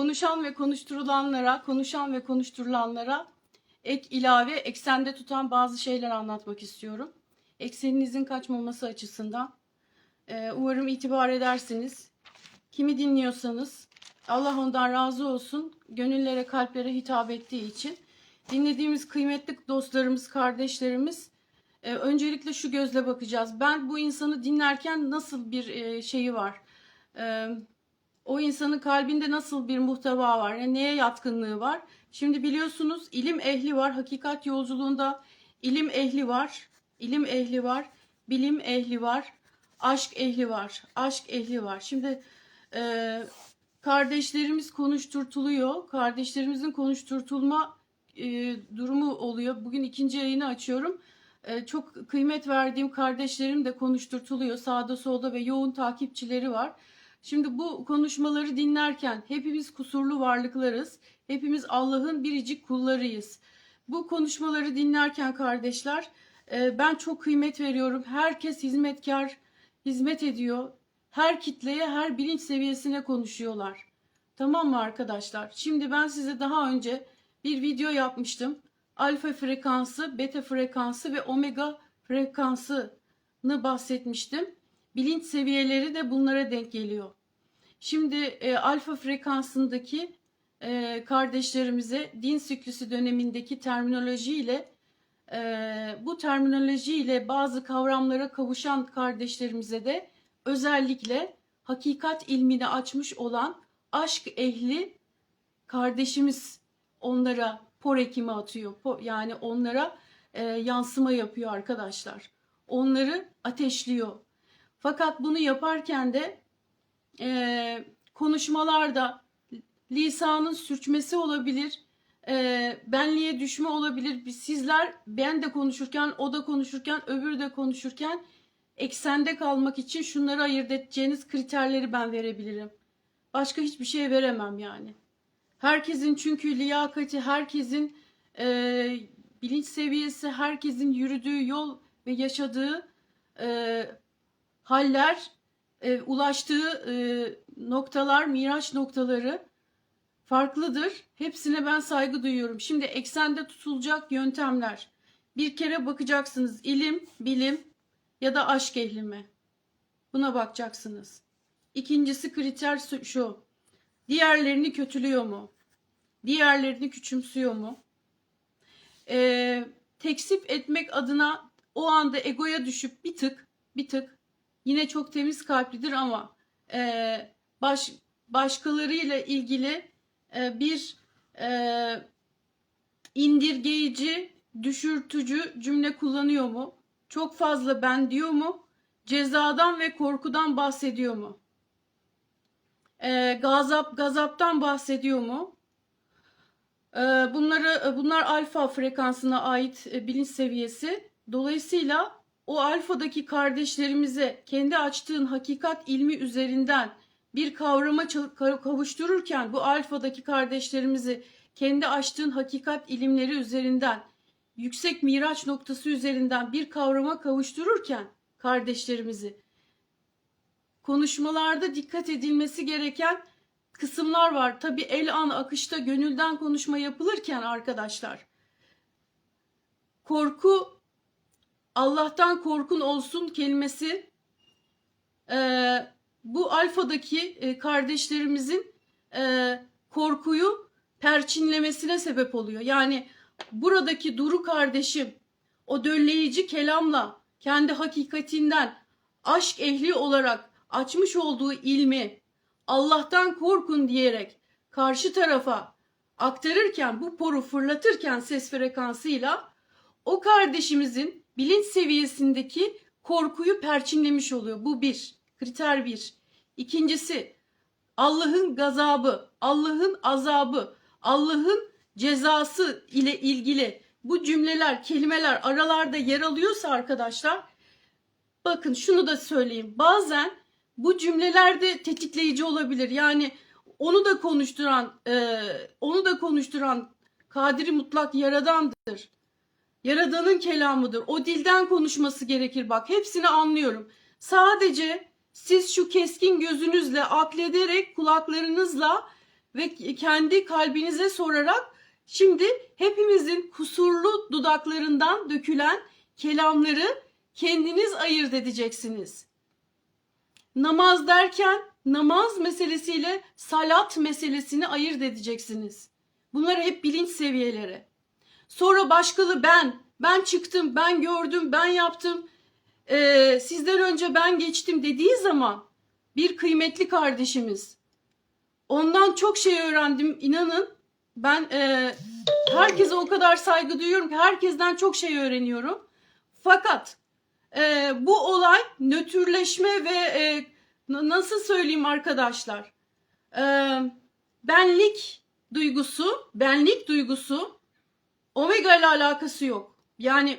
Konuşan ve konuşturulanlara, konuşan ve konuşturulanlara ek ilave, eksende tutan bazı şeyler anlatmak istiyorum. Ekseninizin kaçmaması açısından. Ee, umarım itibar edersiniz. Kimi dinliyorsanız Allah ondan razı olsun. Gönüllere, kalplere hitap ettiği için. Dinlediğimiz kıymetli dostlarımız, kardeşlerimiz e, öncelikle şu gözle bakacağız. Ben bu insanı dinlerken nasıl bir e, şeyi var? E, o insanın kalbinde nasıl bir muhteva var? Yani neye yatkınlığı var? Şimdi biliyorsunuz ilim ehli var. Hakikat yolculuğunda ilim ehli var. ilim ehli var. Bilim ehli var. Aşk ehli var. Aşk ehli var. Şimdi e, kardeşlerimiz konuşturtuluyor. Kardeşlerimizin konuşturtulma e, durumu oluyor. Bugün ikinci yayını açıyorum. E, çok kıymet verdiğim kardeşlerim de konuşturtuluyor. Sağda solda ve yoğun takipçileri var. Şimdi bu konuşmaları dinlerken hepimiz kusurlu varlıklarız. Hepimiz Allah'ın biricik kullarıyız. Bu konuşmaları dinlerken kardeşler e, ben çok kıymet veriyorum. Herkes hizmetkar, hizmet ediyor. Her kitleye, her bilinç seviyesine konuşuyorlar. Tamam mı arkadaşlar? Şimdi ben size daha önce bir video yapmıştım. Alfa frekansı, beta frekansı ve omega frekansını bahsetmiştim. Bilinç seviyeleri de bunlara denk geliyor. Şimdi e, alfa frekansındaki e, kardeşlerimize din siklüsü dönemindeki terminolojiyle e, bu terminolojiyle bazı kavramlara kavuşan kardeşlerimize de özellikle hakikat ilmini açmış olan aşk ehli kardeşimiz onlara por ekimi atıyor. Po- Yani onlara e, yansıma yapıyor arkadaşlar. Onları ateşliyor. Fakat bunu yaparken de e, konuşmalarda lisanın sürçmesi olabilir, e, benliğe düşme olabilir. Sizler ben de konuşurken, o da konuşurken, öbürü de konuşurken eksende kalmak için şunları ayırt edeceğiniz kriterleri ben verebilirim. Başka hiçbir şey veremem yani. Herkesin çünkü liyakati, herkesin e, bilinç seviyesi, herkesin yürüdüğü yol ve yaşadığı e, haller, e, ulaştığı e, noktalar, miraç noktaları farklıdır. Hepsine ben saygı duyuyorum. Şimdi eksende tutulacak yöntemler. Bir kere bakacaksınız ilim, bilim ya da aşk ehli mi? Buna bakacaksınız. İkincisi kriter şu-. Diğerlerini kötülüyor mu? Diğerlerini küçümsüyor mu? Ee, teksip etmek adına o anda egoya düşüp bir tık, bir tık yine çok temiz kalplidir ama e, baş, başkalarıyla ilgili e, bir e, indirgeyici, düşürtücü cümle kullanıyor mu? Çok fazla ben diyor mu? Cezadan ve korkudan bahsediyor mu? E, gazap, gazaptan bahsediyor mu? E, bunları bunlar alfa frekansına ait e, bilinç seviyesi. Dolayısıyla o alfadaki kardeşlerimize kendi açtığın hakikat ilmi üzerinden bir kavrama kavuştururken bu alfadaki kardeşlerimizi kendi açtığın hakikat ilimleri üzerinden yüksek miraç noktası üzerinden bir kavrama kavuştururken kardeşlerimizi konuşmalarda dikkat edilmesi gereken kısımlar var. Tabi el an akışta gönülden konuşma yapılırken arkadaşlar korku Allah'tan korkun olsun kelimesi e, bu alfadaki e, kardeşlerimizin e, korkuyu perçinlemesine sebep oluyor. Yani buradaki Duru kardeşim o dölleyici kelamla kendi hakikatinden aşk ehli olarak açmış olduğu ilmi Allah'tan korkun diyerek karşı tarafa aktarırken bu poru fırlatırken ses frekansıyla o kardeşimizin bilinç seviyesindeki korkuyu perçinlemiş oluyor. Bu bir. Kriter bir. İkincisi Allah'ın gazabı, Allah'ın azabı, Allah'ın cezası ile ilgili bu cümleler, kelimeler aralarda yer alıyorsa arkadaşlar bakın şunu da söyleyeyim. Bazen bu cümleler de tetikleyici olabilir. Yani onu da konuşturan, e, onu da konuşturan kadiri mutlak yaradandır. Yaradanın kelamıdır. O dilden konuşması gerekir bak. Hepsini anlıyorum. Sadece siz şu keskin gözünüzle aklederek kulaklarınızla ve kendi kalbinize sorarak şimdi hepimizin kusurlu dudaklarından dökülen kelamları kendiniz ayırt edeceksiniz. Namaz derken namaz meselesiyle salat meselesini ayırt edeceksiniz. Bunlar hep bilinç seviyeleri. Sonra başkalı ben, ben çıktım, ben gördüm, ben yaptım, ee, sizden önce ben geçtim dediği zaman bir kıymetli kardeşimiz. Ondan çok şey öğrendim inanın. Ben e, herkese o kadar saygı duyuyorum ki herkesten çok şey öğreniyorum. Fakat e, bu olay nötrleşme ve e, nasıl söyleyeyim arkadaşlar? E, benlik duygusu, benlik duygusu omega ile alakası yok. Yani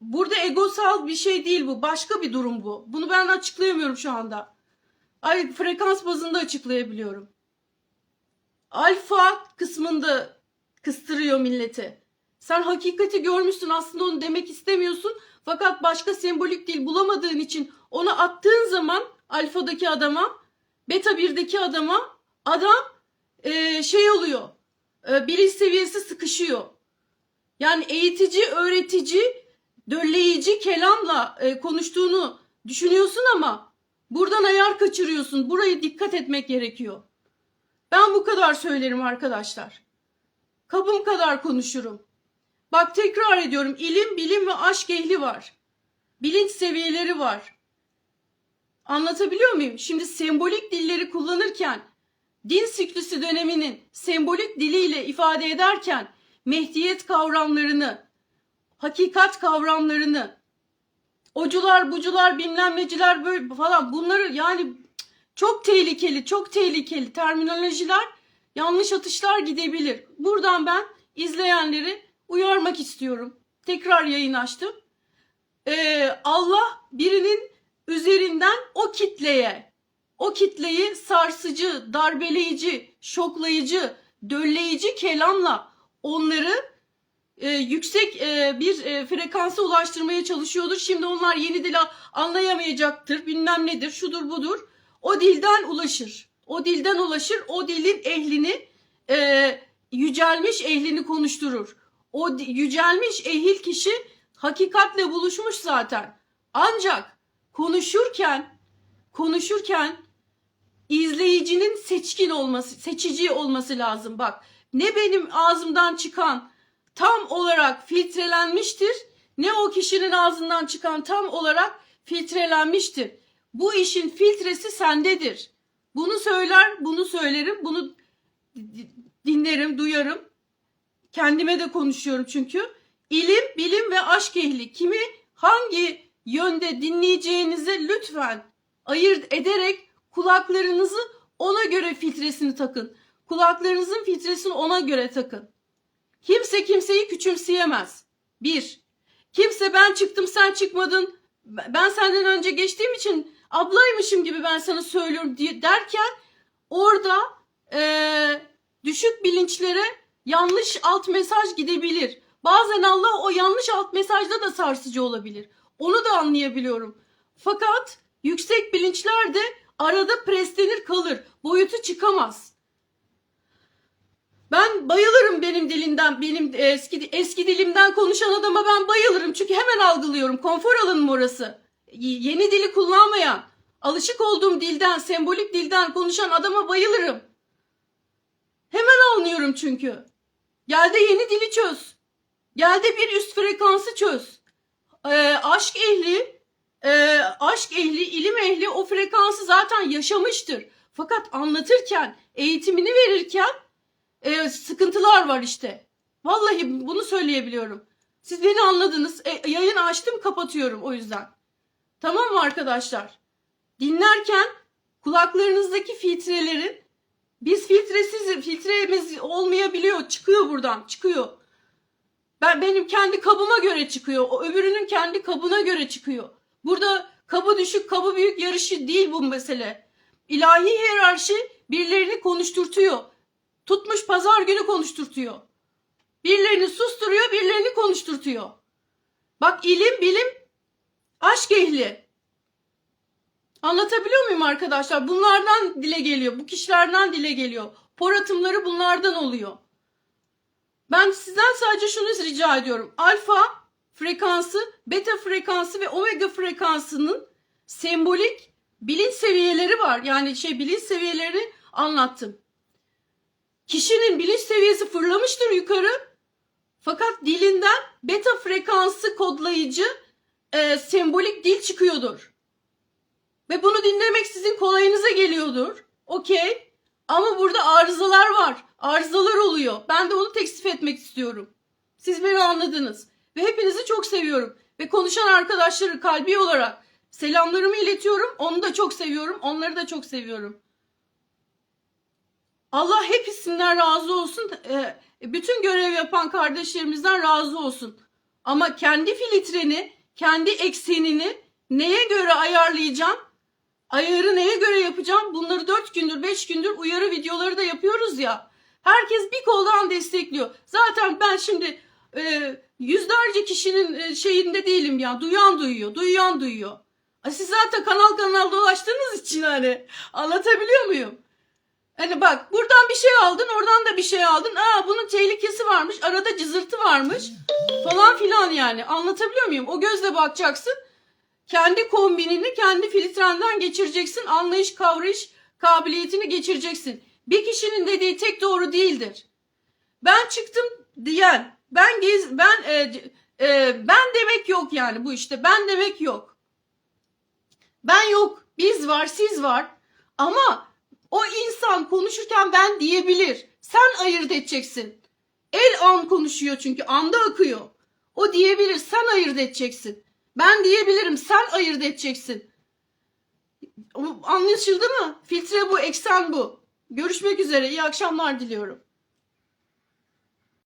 burada egosal bir şey değil bu. Başka bir durum bu. Bunu ben açıklayamıyorum şu anda. Ay frekans bazında açıklayabiliyorum. Alfa kısmında kıstırıyor milleti. Sen hakikati görmüşsün aslında onu demek istemiyorsun. Fakat başka sembolik dil bulamadığın için onu attığın zaman alfadaki adama, beta 1'deki adama adam e, şey oluyor. E, bilinç seviyesi sıkışıyor. Yani eğitici, öğretici, dölleyici kelamla e, konuştuğunu düşünüyorsun ama buradan ayar kaçırıyorsun. Burayı dikkat etmek gerekiyor. Ben bu kadar söylerim arkadaşlar. Kabım kadar konuşurum. Bak tekrar ediyorum. ilim, bilim ve aşk ehli var. Bilinç seviyeleri var. Anlatabiliyor muyum? Şimdi sembolik dilleri kullanırken din siklüsü döneminin sembolik diliyle ifade ederken mehdiyet kavramlarını, hakikat kavramlarını, ocular, bucular, bilmem neciler böyle falan bunları yani çok tehlikeli, çok tehlikeli terminolojiler, yanlış atışlar gidebilir. Buradan ben izleyenleri uyarmak istiyorum. Tekrar yayın açtım. Ee, Allah birinin üzerinden o kitleye, o kitleyi sarsıcı, darbeleyici, şoklayıcı, dölleyici kelamla onları e, yüksek e, bir e, frekansa ulaştırmaya çalışıyordur. Şimdi onlar yeni dil anlayamayacaktır, bilmem nedir, şudur budur. O dilden ulaşır. O dilden ulaşır. O dilin ehlini e, yücelmiş ehlini konuşturur. O yücelmiş ehil kişi hakikatle buluşmuş zaten. Ancak konuşurken konuşurken izleyicinin seçkin olması, seçici olması lazım. Bak ne benim ağzımdan çıkan tam olarak filtrelenmiştir ne o kişinin ağzından çıkan tam olarak filtrelenmiştir. Bu işin filtresi sendedir. Bunu söyler, bunu söylerim, bunu di- dinlerim, duyarım. Kendime de konuşuyorum çünkü. İlim, bilim ve aşk ehli kimi hangi yönde dinleyeceğinize lütfen ayırt ederek kulaklarınızı ona göre filtresini takın. Kulaklarınızın filtresini ona göre takın. Kimse kimseyi küçümseyemez. Bir. Kimse ben çıktım sen çıkmadın. Ben senden önce geçtiğim için ablaymışım gibi ben sana söylüyorum diye derken orada eee, düşük bilinçlere yanlış alt mesaj gidebilir. Bazen Allah o yanlış alt mesajda da sarsıcı olabilir. Onu da anlayabiliyorum. Fakat yüksek bilinçler de arada preslenir kalır. Boyutu çıkamaz. Ben bayılırım benim dilinden, benim eski eski dilimden konuşan adama ben bayılırım. Çünkü hemen algılıyorum. Konfor alanım orası. Yeni dili kullanmayan, alışık olduğum dilden, sembolik dilden konuşan adama bayılırım. Hemen anlıyorum çünkü. Gel de yeni dili çöz. Gel de bir üst frekansı çöz. Ee, aşk ehli, e, aşk ehli, ilim ehli o frekansı zaten yaşamıştır. Fakat anlatırken, eğitimini verirken e, sıkıntılar var işte. Vallahi bunu söyleyebiliyorum. Siz beni anladınız. E, yayın açtım kapatıyorum o yüzden. Tamam mı arkadaşlar? Dinlerken kulaklarınızdaki filtrelerin biz filtresiz filtremiz olmayabiliyor. Çıkıyor buradan, çıkıyor. Ben benim kendi kabıma göre çıkıyor. O öbürünün kendi kabına göre çıkıyor. Burada kabı düşük, kabı büyük yarışı değil bu mesele. İlahi hiyerarşi birilerini konuşturtuyor. Tutmuş pazar günü konuşturtuyor. Birilerini susturuyor, birilerini konuşturtuyor. Bak ilim, bilim, aşk ehli. Anlatabiliyor muyum arkadaşlar? Bunlardan dile geliyor. Bu kişilerden dile geliyor. Por atımları bunlardan oluyor. Ben sizden sadece şunu rica ediyorum. Alfa frekansı, beta frekansı ve omega frekansının sembolik bilinç seviyeleri var. Yani şey bilinç seviyelerini anlattım. Kişinin bilinç seviyesi fırlamıştır yukarı. Fakat dilinden beta frekansı kodlayıcı e, sembolik dil çıkıyordur. Ve bunu dinlemek sizin kolayınıza geliyordur. Okey. Ama burada arızalar var. Arızalar oluyor. Ben de onu tekstif etmek istiyorum. Siz beni anladınız. Ve hepinizi çok seviyorum. Ve konuşan arkadaşları kalbi olarak selamlarımı iletiyorum. Onu da çok seviyorum. Onları da çok seviyorum. Allah hepsinden razı olsun. Ee, bütün görev yapan kardeşlerimizden razı olsun. Ama kendi filtreni, kendi eksenini neye göre ayarlayacağım? Ayarı neye göre yapacağım? Bunları 4 gündür, 5 gündür uyarı videoları da yapıyoruz ya. Herkes bir koldan destekliyor. Zaten ben şimdi e, yüzlerce kişinin e, şeyinde değilim ya. Duyan duyuyor, duyan duyuyor. Siz zaten kanal kanal dolaştığınız için hani anlatabiliyor muyum? Hani bak buradan bir şey aldın oradan da bir şey aldın. Aa bunun tehlikesi varmış arada cızırtı varmış falan filan yani anlatabiliyor muyum? O gözle bakacaksın. Kendi kombinini kendi filtrenden geçireceksin. Anlayış kavrayış kabiliyetini geçireceksin. Bir kişinin dediği tek doğru değildir. Ben çıktım diyen ben gez ben e, e, ben demek yok yani bu işte ben demek yok. Ben yok biz var siz var ama o insan konuşurken ben diyebilir. Sen ayırt edeceksin. El an konuşuyor çünkü anda akıyor. O diyebilir sen ayırt edeceksin. Ben diyebilirim sen ayırt edeceksin. Anlaşıldı mı? Filtre bu, eksen bu. Görüşmek üzere. İyi akşamlar diliyorum.